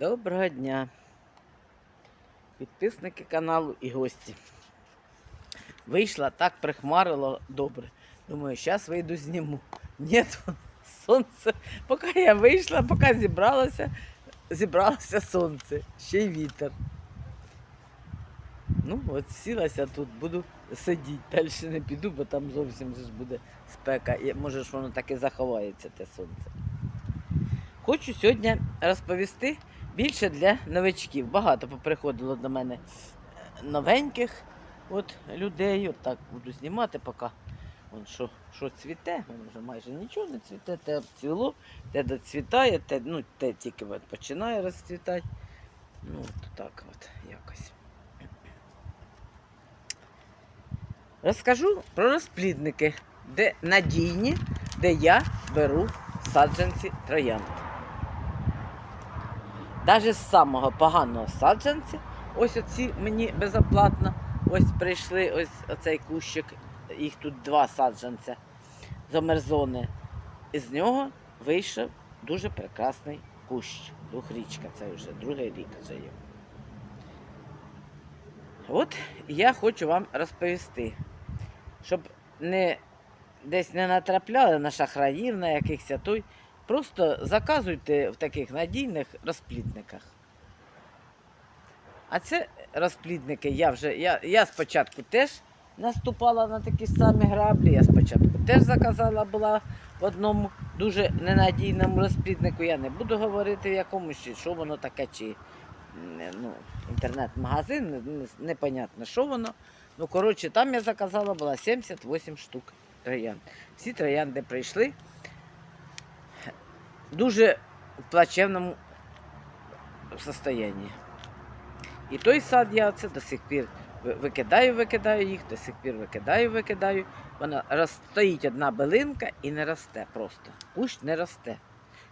Доброго дня, підписники каналу і гості. Вийшла, так прихмарило добре. Думаю, зараз вийду зніму. Ні, сонце. Поки я вийшла, поки зібралася, зібралося сонце, ще й вітер. Ну, от сілася тут, буду сидіти. Далі не піду, бо там зовсім ж буде спека. І, може ж воно так і заховається, те сонце. Хочу сьогодні розповісти більше для новичків. Багато поприходило до мене е, новеньких от, людей. От так буду знімати, поки Вон, що, що цвіте, Вон вже майже нічого не цвіте, те обцвіло, те доцвітає, те, ну, те тільки от починає розцвітати. Ну, от так от якось. Розкажу про розплідники, де надійні, де я беру саджанці троянд. Навіть з самого поганого саджанця, ось оці мені безоплатно, ось прийшли ось оцей кущик, їх тут два саджанця з омерзони. І з нього вийшов дуже прекрасний кущ. Двохрічка, це вже другий рік вже є. От я хочу вам розповісти, щоб не десь не натрапляли на шахраїв, на якихось той. Просто заказуйте в таких надійних розплідниках. А це розплідники я вже. Я, я спочатку теж наступала на такі самі граблі. Я спочатку теж заказала була в одному дуже ненадійному розпліднику. Я не буду говорити в якому що воно таке, чи ну, інтернет-магазин, не- не- непонятно, що воно. Ну, коротше, там я заказала була 78 штук троянд. Всі троянди прийшли дуже в плачевному состоянии. І той сад я це до сих пір викидаю, викидаю їх, до сих пір викидаю, викидаю. Вона роз- стоїть одна билинка і не росте просто. Кущ не росте.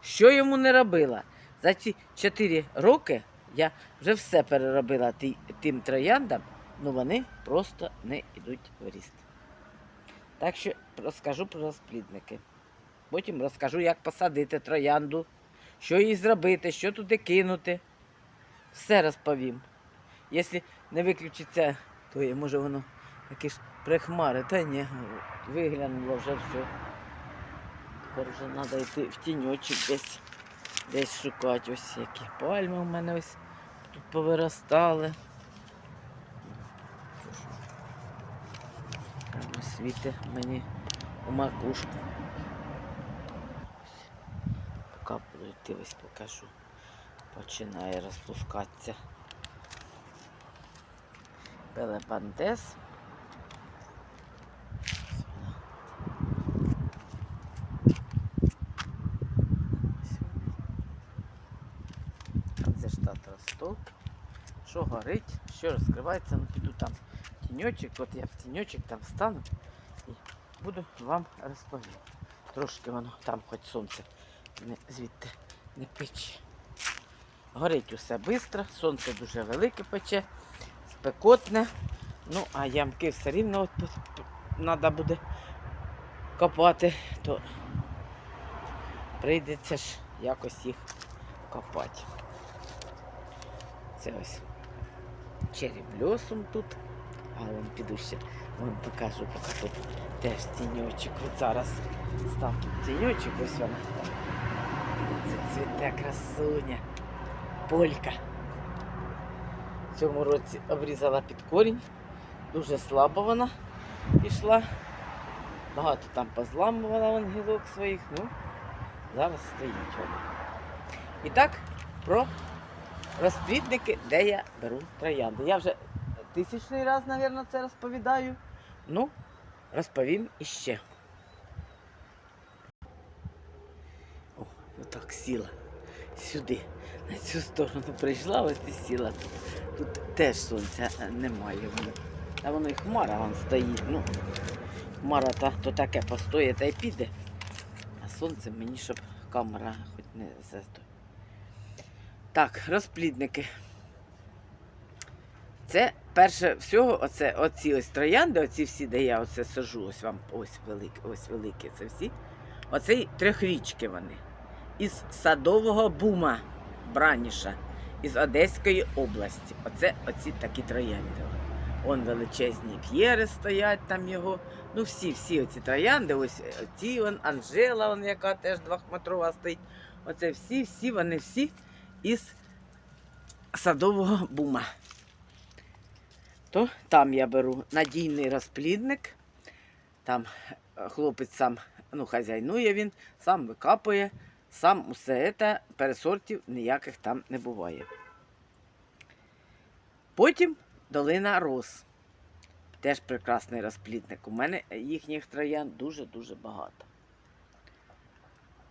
Що йому не робила? За ці 4 роки я вже все переробила тим трояндам, ну вони просто не йдуть в ріст. Так що розкажу про розплідники. Потім розкажу, як посадити троянду, що їй зробити, що туди кинути. Все розповім. Якщо не виключиться, то є, може воно ж прихмари. Та ні, виглянуло вже все. Тепер вже треба йти в тіньочок десь, десь шукати. Ось які пальми у мене ось тут повиростали. Світе мені у макушку. Поки буду йти, ось покажу. Починає розпускатися. Пелепантес. Це штат Ростов. Що горить, що розкривається, ну піду там тіньочок, от я в тіньочок там встану і буду вам розповідати. Трошки воно там хоч сонце звідти не пече. Горить усе швидко, сонце дуже велике пече, спекотне. Ну, а ямки все рівно от треба буде копати, то прийдеться ж якось їх копати. Це ось черебльосом тут. А вон піду ще вон покажу, поки тут теж тіньочок. От зараз став тут тіньочок, ось вона. Це цвіте красуня. Полька. В цьому році обрізала під корінь. Дуже слабо вона пішла. Багато там позламувала вон своїх. Ну, зараз стоїть вона. І так, про розплідники, де я беру троянди. Я вже тисячний раз, мабуть, це розповідаю. Ну, розповім іще. О, отак сіла сюди, на цю сторону прийшла, ось і сіла тут. Тут теж сонця е, немає. Та воно і хмара вон стоїть. Ну, хмара та, то таке постоє та й піде. А сонце мені, щоб камера хоч не засто. Так, розплідники. Це перше всього, оце, оці ось троянди, оці всі, де я оце сажу, ось вам ось великі, ось великі це всі. Оце трьохрічки вони. Із садового бума Браніша. із Одеської області. Оце оці такі троянди. Вон величезні п'єри стоять там його. Ну, всі, всі оці троянди, ось ці вон, Анжела, вон, яка теж двохметрова стоїть. Оце всі, всі, вони всі із садового бума. То там я беру надійний розплідник. Там е, хлопець сам ну, хазяйнує він, сам викапує, сам усе це, пересортів ніяких там не буває. Потім долина роз. Теж прекрасний розплідник. У мене їхніх троян дуже-дуже багато.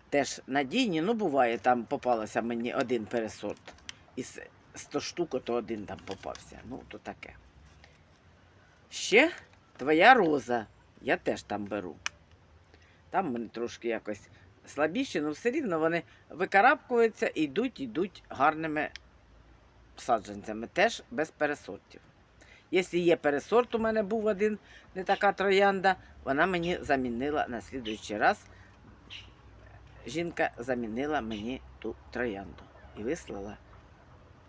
Теж надійні, ну буває, там попалося мені один пересорт. Із 100 штук, то один там попався. Ну, то таке. Ще твоя роза. Я теж там беру. Там вони трошки якось слабіші, але все рівно вони викарабкуються і йдуть, йдуть гарними саджанцями, теж без пересортів. Якщо є пересорт, у мене був один, не така троянда, вона мені замінила на слідуючий раз. Жінка замінила мені ту троянду і вислала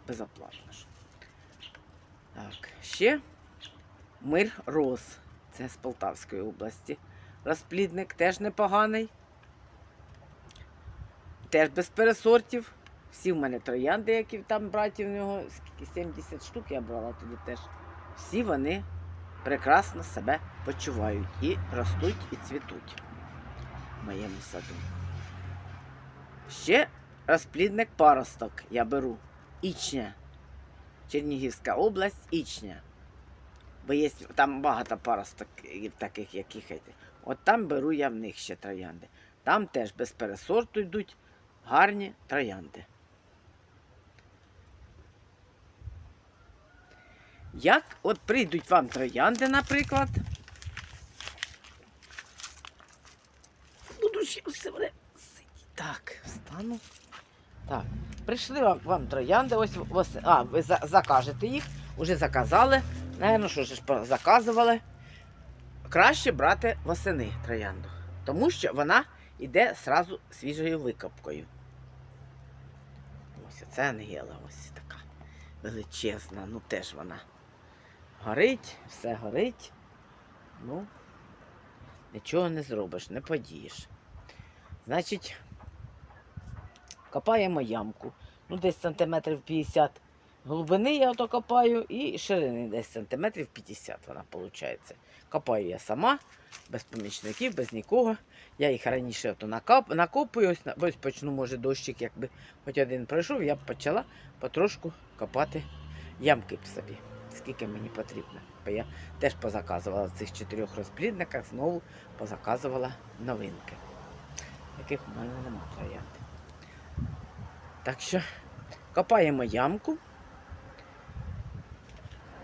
безоплатно. Так, ще мир роз. Це з Полтавської області. Розплідник теж непоганий. Теж без пересортів. Всі в мене троянди, які там браті в нього, скільки 70 штук я брала тоді теж. Всі вони прекрасно себе почувають і ростуть, і цвітуть в моєму саду. Ще розплідник паросток я беру. Ічня. Чернігівська область, Ічня. Бо є там багато паростоків таких, яких. еті. От там беру я в них ще троянди. Там теж без пересорту йдуть гарні троянди. Як от прийдуть вам троянди, наприклад. Буду ще все время сидіти. Так, встану. Так, прийшли вам, вам троянди, ось ось- а, ви за- закажете їх, уже заказали. Наверно, що ж заказували. Краще брати восени троянду, тому що вона йде сразу свіжою викопкою. Ось це ангела, ось така величезна, ну теж вона. Горить, все горить. Ну, нічого не зробиш, не подієш. Значить, копаємо ямку. Ну, десь сантиметрів 50 глибини я ото копаю і ширини десь сантиметрів 50 вона виходить. Копаю я сама, без помічників, без нікого. Я їх раніше ото накап, накопую, ось, ось почну, може, дощик, якби хоч один пройшов, я б почала потрошку копати ямки б собі, скільки мені потрібно. Бо я теж позаказувала в цих чотирьох розплідниках, знову позаказувала новинки, яких у мене немає троянди. Так що копаємо ямку,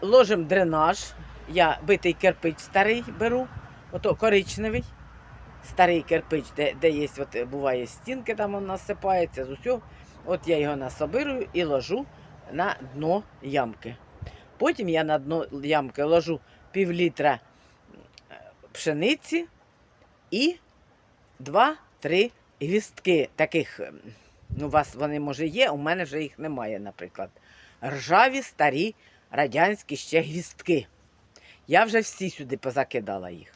ложимо дренаж. Я битий кирпич старий беру, ото коричневий, старий кирпич, де, де є, от, буває стінки, там він насипається з усього. От я його насобирую і ложу на дно ямки. Потім я на дно ямки ложу пів літра е, пшениці і 2-3 гвістки таких. Ну, у вас вони може є, у мене вже їх немає, наприклад. Ржаві старі радянські ще гвістки. Я вже всі сюди позакидала їх.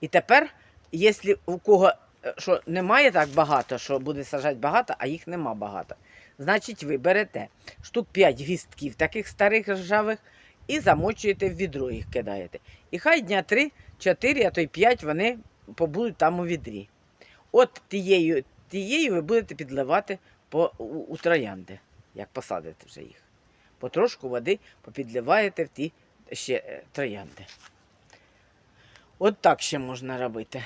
І тепер, якщо у кого е, що немає так багато, що буде сажати багато, а їх нема багато, значить ви берете штук 5 гвістків таких старих ржавих і замочуєте в відро їх кидаєте. І хай дня 3-4, а то й 5 вони побудуть там у відрі. От тією, тією ви будете підливати по, у, у троянди, як посадите вже їх. Потрошку води попідливаєте в ті ще е, троянди. От так ще можна робити.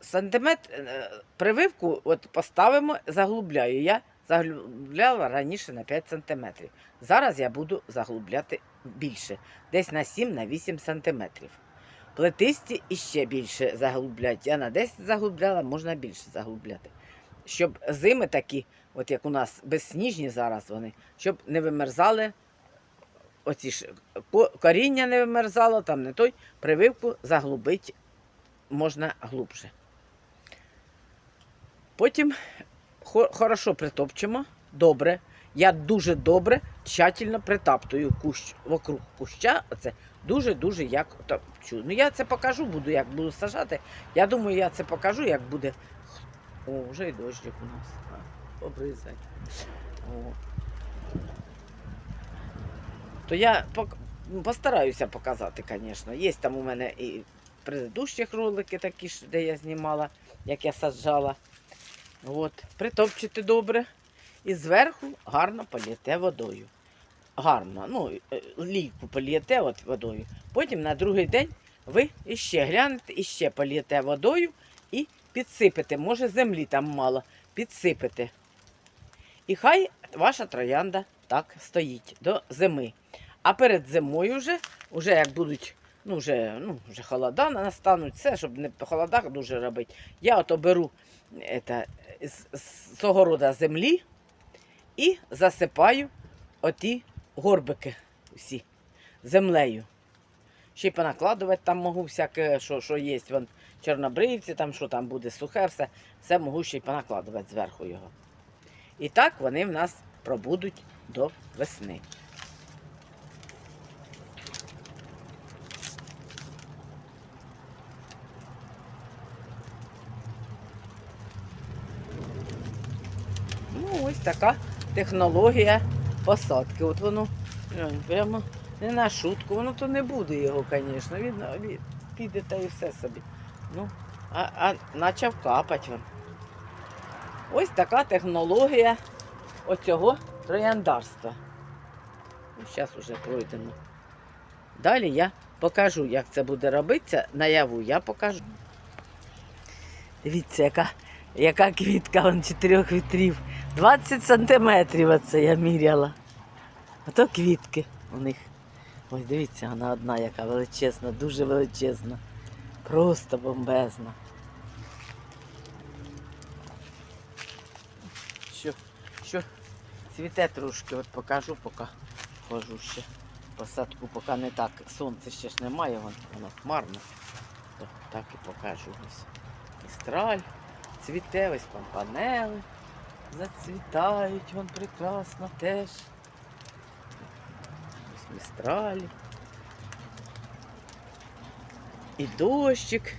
Сантиметр е, прививку от поставимо, заглубляю. Я заглубляла раніше на 5 сантиметрів. Зараз я буду заглубляти більше, десь на 7-8 сантиметрів. Плетисті іще більше заглублять. Я на 10 заглубляла, можна більше заглубляти. Щоб зими такі, от як у нас безсніжні зараз вони, щоб не вимерзали оці ж коріння не вимерзало, там не той, прививку заглубити можна глубже. Потім хорошо притопчемо добре. Я дуже добре, тщательно притаптую кущ вокруг куща. Оце дуже-дуже як топчу. Ну я це покажу, буду, як буду сажати. Я думаю, я це покажу, як буде. О, вже і дощик у нас. А, Побризай. О. То я постараюся показати, звісно. Є там у мене і предыдущих ролики такі, де я знімала, як я саджала. От. Притопчете добре. І зверху гарно полієте водою. Гарно. Ну, е, лійку полієте водою. Потім на другий день ви іще глянете, іще полієте водою і підсипете. Може, землі там мало. Підсипете. І хай ваша троянда так стоїть до зими. А перед зимою вже, вже як будуть, ну вже, ну, вже холода настануть, все, щоб не по холодах дуже робити. Я ото беру это, з, з огорода землі і засипаю оті горбики всі землею. Ще й понакладувати там можу всяке, що, що є, вон, чорнобривці, там що там буде сухе, все, все можу ще й понакладувати зверху його. І так вони в нас пробудуть до весни. Ну, ось така технологія посадки. От воно прямо не на шутку, воно то не буде його, звісно. Він, він піде та і все собі. Ну, а, а почав капати він. Ось така технологія оцього трояндарства. Ну, зараз вже пройдемо. Далі я покажу, як це буде робитися. Наяву я покажу. Дивіться, яка, яка квітка вон чотирьох вітрів. 20 сантиметрів оце я міряла. Ото квітки у них. Ось дивіться, вона одна, яка величезна, дуже величезна. Просто бомбезна. Що, що цвіте трошки, от покажу, поки хожу ще. Посадку поки не так. Сонця ще ж немає, вон, воно хмарно. То так і покажу ось. Містраль, цвіте, ось пампанели. Зацвітають вон прекрасно теж. Ось містралі. І дощик.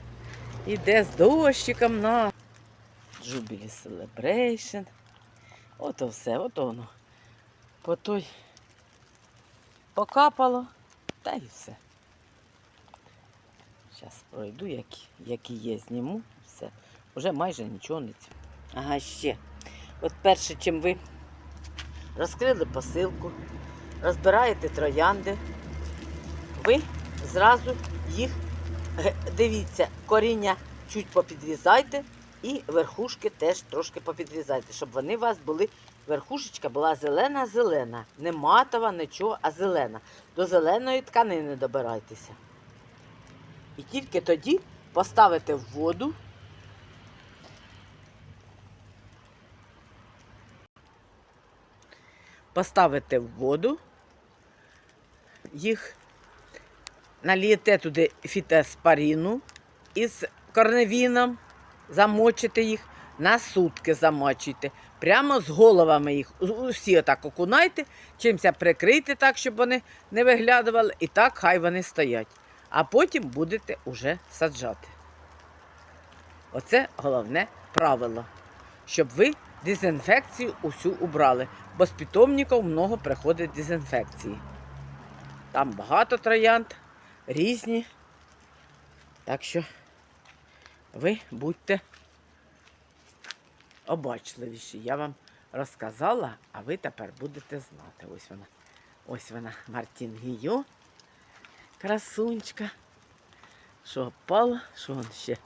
Іде з дощиком на Jubilee Celebration. Ото все, ото воно. По той покапало, та й все. Зараз пройду, які, які є, зніму, все. Уже майже нічого не цю. Ага, ще. От перше, чим ви розкрили посилку, розбираєте троянди, ви зразу їх, е, дивіться, коріння чуть попідрізайте і верхушки теж трошки попідрізайте, щоб вони у вас були, верхушечка була зелена-зелена, не матова, нічого, а зелена. До зеленої тканини добирайтеся. І тільки тоді поставите в воду. Поставите в воду, їх налієте туди фітоспаріну із корневіном, замочите їх, на сутки замочуйте. Прямо з головами їх. Усі отак окунайте, чимся прикрийте так, щоб вони не виглядували, і так хай вони стоять. А потім будете уже саджати. Оце головне правило, щоб ви дезінфекцію усю убрали, бо з питомників много приходить дезінфекції. Там багато троянд, різні. Так що ви будьте обачливіші. Я вам розказала, а ви тепер будете знати. Ось вона. Ось вона, Мартін Гійо. Красунечка. Що опала, що он ще?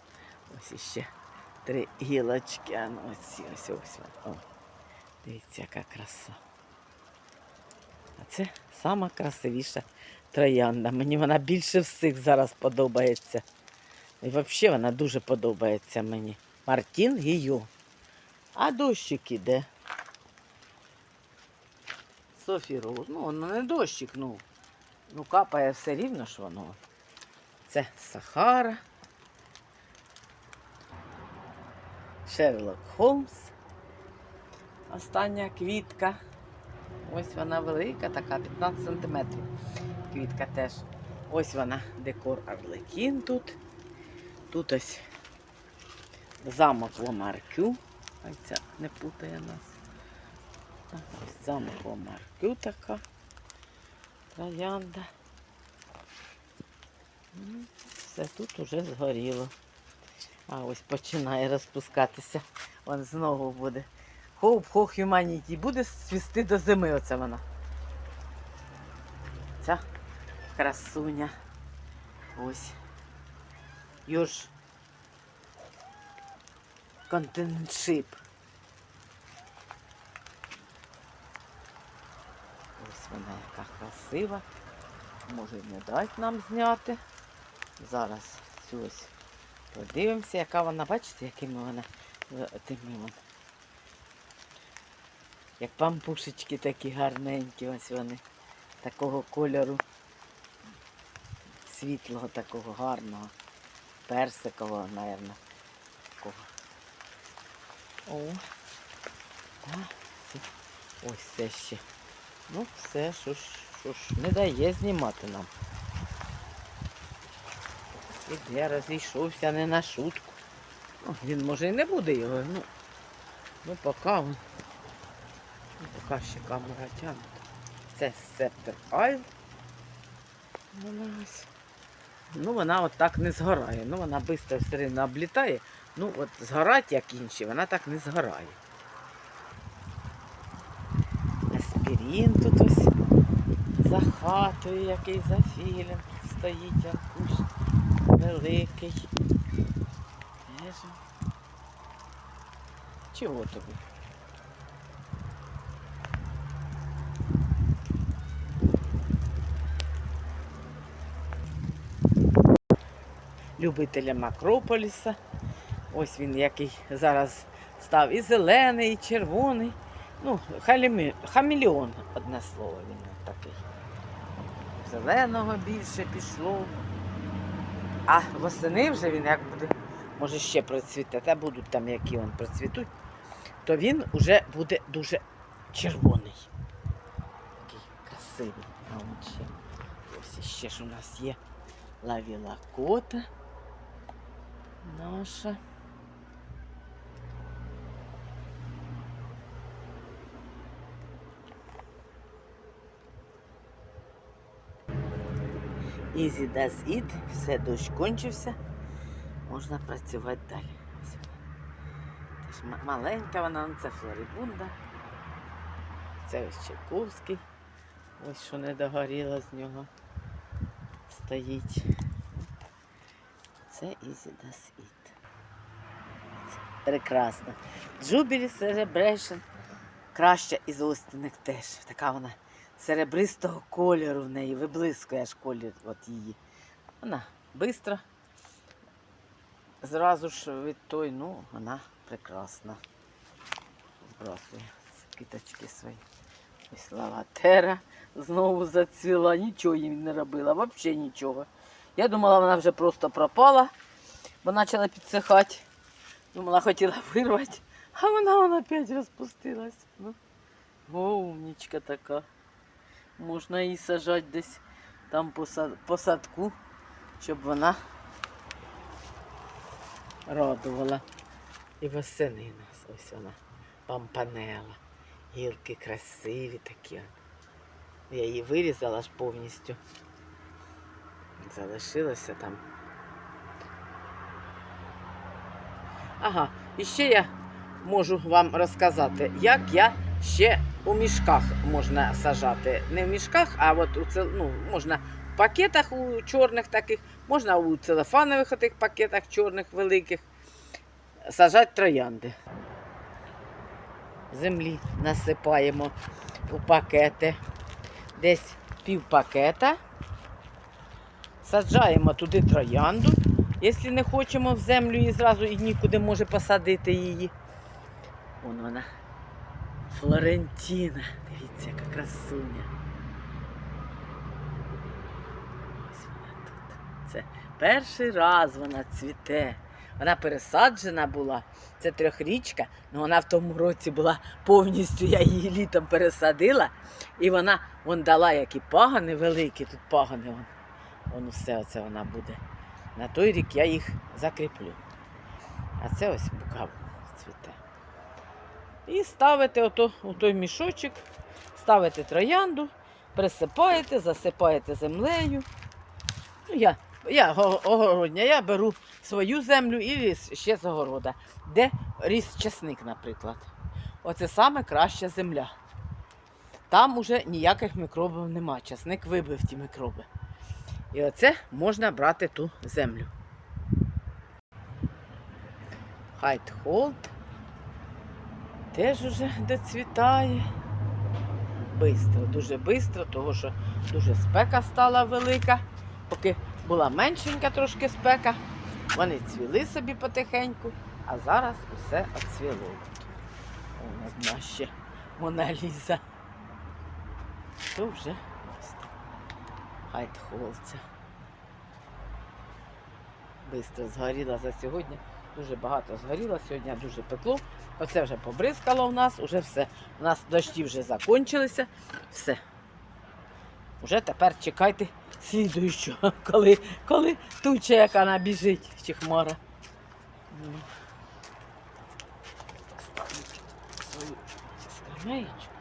Ось іще три гілочки. Ну, ось, ось, ось вона. О, дивіться, яка краса. А це сама красивіша троянда. Мені вона більше всіх зараз подобається. І взагалі вона дуже подобається мені. Мартін Гію. А дощик іде. Софі Роуз. Ну, воно не дощик, ну. Ну, капає все рівно ж воно. Це Сахара. Шерлок Холмс. Остання квітка. Ось вона велика, така 15 сантиметрів. Квітка теж. Ось вона, декор Арлекін тут. Тут ось замок Ломаркю. Ой, ця не путає нас. Ось замок Ломаркю така. Троянда. Все тут уже згоріло. А ось починає розпускатися. Вон знову буде. Хоп, хо, humanity. Буде свісти до зими оце вона. Ця красуня. Ось. Юж. Контентшип. Ось вона яка красива. Може не дать нам зняти. Зараз цю ось подивимося, яка вона, бачите, якими вона е, тими вон. Як пампушечки такі гарненькі, ось вони. Такого кольору. Світлого, такого гарного. Персикового, мабуть. Такого. О. Так. Ось це ще. Ну, все, що ж, що ж, не дає знімати нам. Іде, розійшовся не на шутку. Ну, він може і не буде його, ну, ну поки він. Ну, поки ще камера тягне. Це септор айл. Вона ось. Ну, вона от так не згорає. Ну, вона швидко все рівно облітає. Ну, от згорать, як інші, вона так не згорає. Аспірін тут ось за хатою, який за філем стоїть аркуш великий. Чого тобі? Любителям Акрополіса. Ось він який зараз став і зелений, і червоний. Ну, халімі... хамелеон, одне слово він такий. Зеленого більше пішло. А восени вже він як буде, може ще процвіте, та будуть там, які він процвітуть, то він вже буде дуже червоний. Такий красивий. А. Ось ще ж у нас є лавіла кота наша. Easy does it, все дощ кончився, можна працювати далі. Ма- маленька вона, ну, це Флорибунда. Це ось Чайковський. Ось що не догоріло з нього. Стоїть. Це Easy does it. Прекрасно. Jubilee Celebration краща із Остиних теж. Така вона серебристого кольору в неї, виблискує аж колір от її. Вона бистра. Зразу ж від той, ну, вона прекрасна. Збрасує квіточки свої. Ось лаватера знову зацвіла, нічого їм не робила, взагалі нічого. Я думала, вона вже просто пропала, бо почала підсихати. Думала, хотіла вирвати, а вона вона опять розпустилась. Ну, о, умнічка така. Можна її сажати десь там по сад- по садку, щоб вона радувала. І восени нас ось вона, пампанела. Гілки красиві такі. Я її вирізала ж повністю. Залишилося там. Ага, і ще я можу вам розказати, як я ще у мішках можна сажати. Не в мішках, а от у цел... ну, можна в пакетах у чорних таких, можна у целофанових отих пакетах чорних великих сажати троянди. Землі насипаємо у пакети. Десь пів пакета. Саджаємо туди троянду. Якщо не хочемо в землю і зразу і нікуди може посадити її. Вон вона. Флорентіна. Дивіться, яка красуня. Ось вона тут. Це перший раз вона цвіте. Вона пересаджена була. Це трьохрічка, але вона в тому році була повністю, я її літом пересадила. І вона вон дала які пагани великі, тут пагани. Вон, вон усе оце вона буде. На той рік я їх закріплю. А це ось букав цвіте. І ставите ото, у той мішочок, ставите троянду, присипаєте, засипаєте землею. Ну, я, я огородня, я беру свою землю і ще з огорода, де ріс часник, наприклад. Оце саме краща земля. Там уже ніяких мікробів нема. Часник вибив ті мікроби. І оце можна брати ту землю. Хайтхолд теж уже доцвітає. Бистро, дуже бистро, тому що дуже спека стала велика. Поки була меншенька трошки спека, вони цвіли собі потихеньку, а зараз усе оцвіло. Одна ще Моналіза. То вже. Хайтхолця. Бистро згоріла за сьогодні. Дуже багато згоріло, сьогодні дуже пекло. Оце вже побризкало у нас, уже все. У нас дощі вже закінчилися. Все. Уже тепер чекайте слідуючого, коли, коли туча, яка набіжить, чи хмара. Ну. Свою скамеєчку.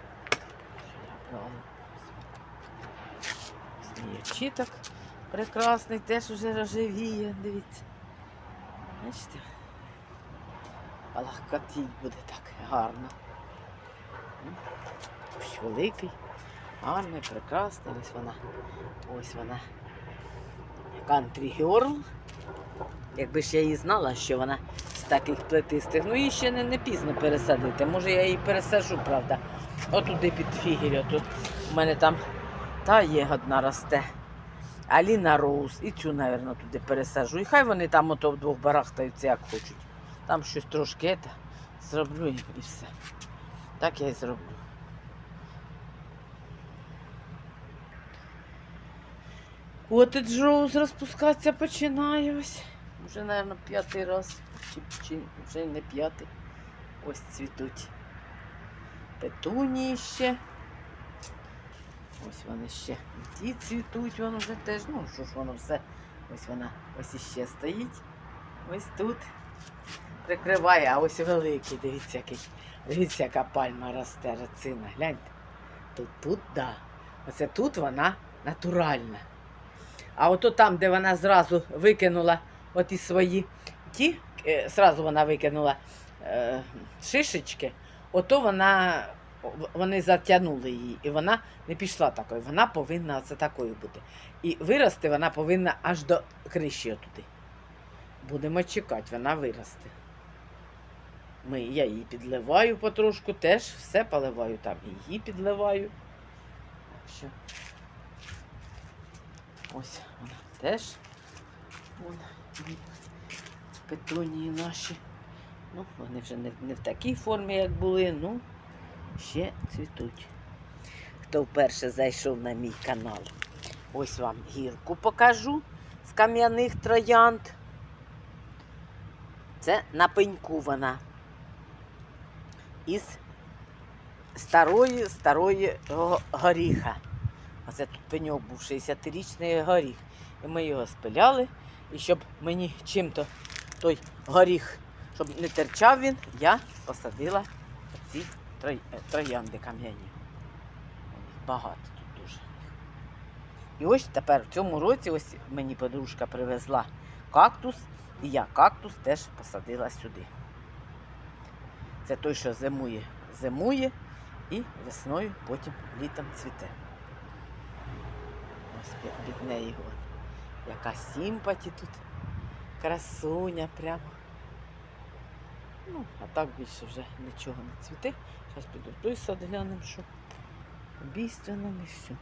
Що я прекрасний, теж уже рожевіє, дивіться. Бачите? Палахкотіть буде так гарно. Кущ великий, гарний, прекрасний. Ось вона. Ось вона. Country Girl. Якби ж я її знала, що вона з таких плетистих. Ну її ще не, не пізно пересадити. Може я її пересаджу, правда. Отуди під фігель, отут. У мене там та є одна росте. Аліна Роуз. І цю, мабуть, туди пересаджу. І хай вони там ото вдвох барахтаються, як хочуть. Там щось трошки ета, зроблю і все. Так я і зроблю. Котедж Роуз розпускатися починає ось. Вже, мабуть, п'ятий раз. Чи, чи вже не п'ятий. Ось цвітуть. Петунії ще. Ось вони ще. Ті цвітуть, воно вже теж. Ну, що ж воно все. Ось вона ось іще стоїть. Ось тут. Прикриває, а ось великий, дивіться, який. Дивіться, яка пальма росте, рацина. Гляньте. Тут, тут, да. Оце тут вона натуральна. А ото там, де вона зразу викинула оті свої ті, е, зразу вона викинула е, шишечки, ото вона, вони затягнули її, і вона не пішла такою. Вона повинна це такою бути. І вирости вона повинна аж до криші отуди. Будемо чекати, вона виросте. Ми, я її підливаю потрошку, теж все поливаю там. І її підливаю. Так що. Ось вона теж. Вон, і петунії наші. Ну, вони вже не, не в такій формі, як були, ну ще цвітуть. Хто вперше зайшов на мій канал, ось вам гірку покажу з кам'яних троянд. Це на вона. Із старої старої горіха. Оце тут пеньок був 60-річний горіх. І ми його спиляли. І щоб мені чим-то той горіх, щоб не терчав він, я посадила ці е, троянди кам'яні. Багато тут дуже. І ось тепер в цьому році ось мені подружка привезла кактус, і я кактус теж посадила сюди. Це той, що зимує, зимує і весною потім літом цвіте. Ось під неї. Яка симпаті тут. Красуня прямо. Ну, а так більше вже нічого не цвіте. Зараз піду в той сад глянемо, що обійственно і все.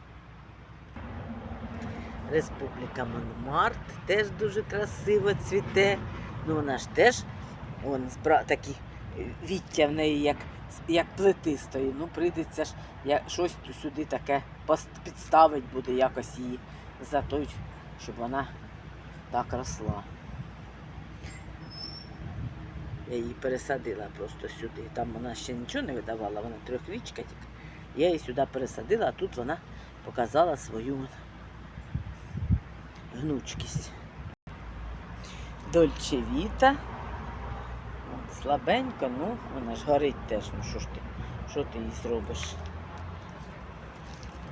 Республіка Монмарт теж дуже красиво цвіте. Ну вона ж теж вон, такі е, віття в неї, як, як стоїть. Ну, прийдеться ж я, щось сюди таке підставить буде якось її за той, щоб вона так росла. Я її пересадила просто сюди. Там вона ще нічого не видавала, вона трьохрічка тільки. Я її сюди пересадила, а тут вона показала свою гнучкість. Дольче Віта. От, Слабенько, ну, вона ж горить теж. Ну що ж ти, що ти їй зробиш?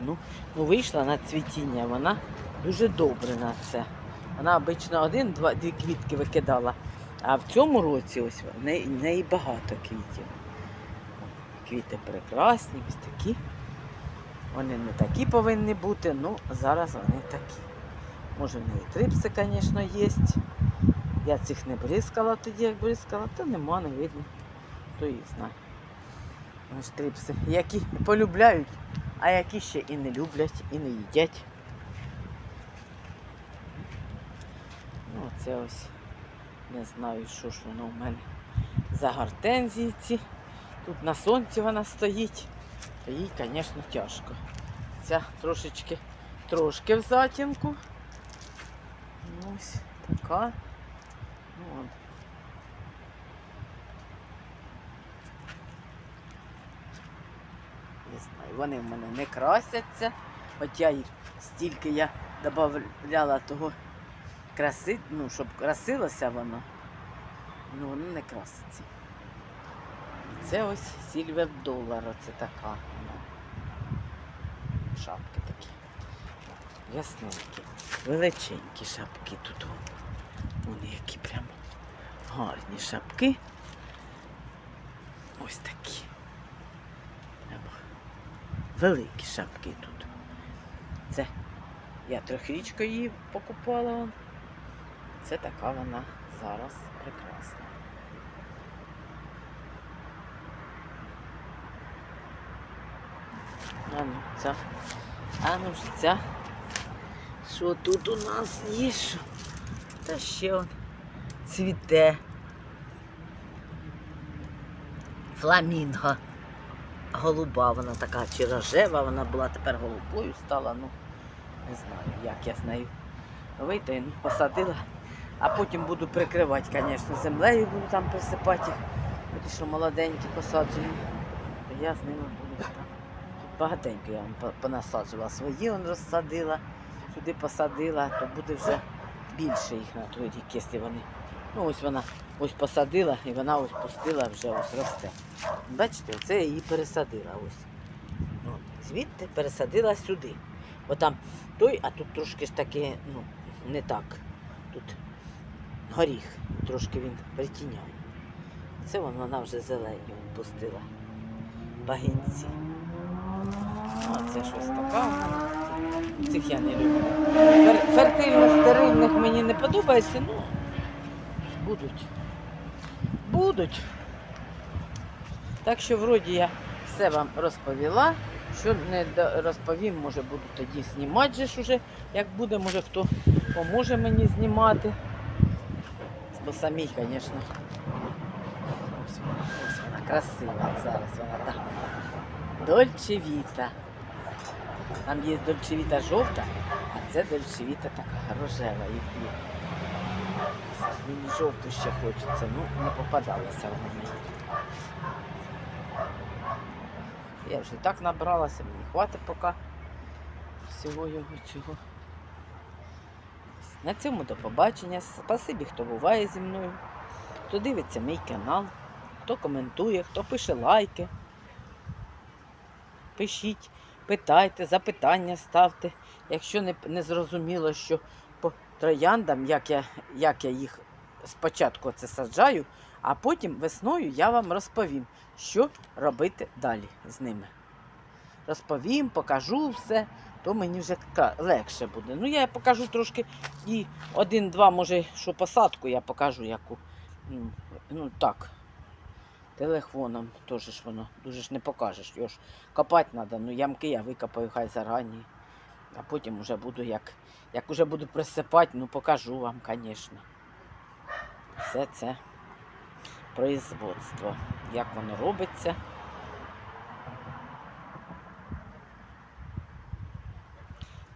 Ну, ну вийшла на цвітіння, вона дуже добре на це. Вона обично один-два дві квітки викидала. А в цьому році ось в неї, в неї багато квітів. Квіти прекрасні, ось такі. Вони не такі повинні бути, ну зараз вони такі. Може в неї трипси, звісно, є. Я цих не бризкала тоді, як бризкала, то нема, не видно. Хто їх знає. Ось трипси, які полюбляють, а які ще і не люблять, і не їдять. Ну, оце ось. Не знаю, що ж воно в мене за гортензії ці. Тут на сонці вона стоїть. То їй, звісно, тяжко. Ця трошечки, трошки в затінку. Ну, Ось така. Ну. Не знаю, вони в мене не красяться. Я їх стільки я додавала того краси, ну, щоб красилося воно. Ну, воно не краситься. Це ось Сільвер Доллар, оце така. вона. Шапки такі. Ясненькі. Величенькі шапки тут. Вони які прямо гарні шапки. Ось такі. Великі шапки тут. Це я трьохрічку її покупала. Вон. Це така вона зараз прекрасна. А ну, ця. А ну ж ця. Що тут у нас є? Що? Та ще он цвіте. Фламінго. Голуба вона така чи рожева, вона була тепер голубою стала, ну не знаю, як я з нею вийти, ну, посадила. А потім буду прикривати, звісно, землею буду там присипати їх. Ті, що молоденькі посаджені. То я з ними буду там. Багатенько я вам понасаджувала. Свої он розсадила, сюди посадила, то буде вже більше їх на той рік, якщо вони. Ну ось вона ось посадила і вона ось пустила, вже ось росте. Бачите, оце я її пересадила ось. От, звідти пересадила сюди. Бо там той, а тут трошки ж таки, ну, не так. Тут горіх, трошки він притіняє. Це вон вона вже зелені пустила. Багінці. Це щось така. Цих я не люблю. Фер- Фертильно стерильних мені не подобається, ну будуть. Будуть. Так що вроді я все вам розповіла. Що не розповім, може буду тоді знімати же ж уже, як буде, може хто поможе мені знімати. Бо самій, звісно. Ось вона, ось вона красива зараз вона так. Дольче Віта. Там є Дольче Віта жовта, а це Дольче Віта така рожева. Дві. Мені жовту ще хочеться, ну не попадалася вона мені. Я вже і так набралася, мені хватить поки всього його цього. На цьому до побачення. Спасибі, хто буває зі мною, хто дивиться мій канал, хто коментує, хто пише лайки. Пишіть, питайте, запитання ставте. Якщо не, не зрозуміло, що по трояндам, як я, як я їх спочатку це саджаю, а потім весною я вам розповім, що робити далі з ними. Розповім, покажу все, то мені вже легше буде. Ну, я покажу трошки і один-два, може, що посадку я покажу, яку. Ну, так. Телефоном теж ж воно дуже ж не покажеш. Його копати треба. Ну, ямки я викопаю хай зарані. А потім вже буду, як, як уже буду присипати, ну покажу вам, звісно. Все це производство. Як воно робиться.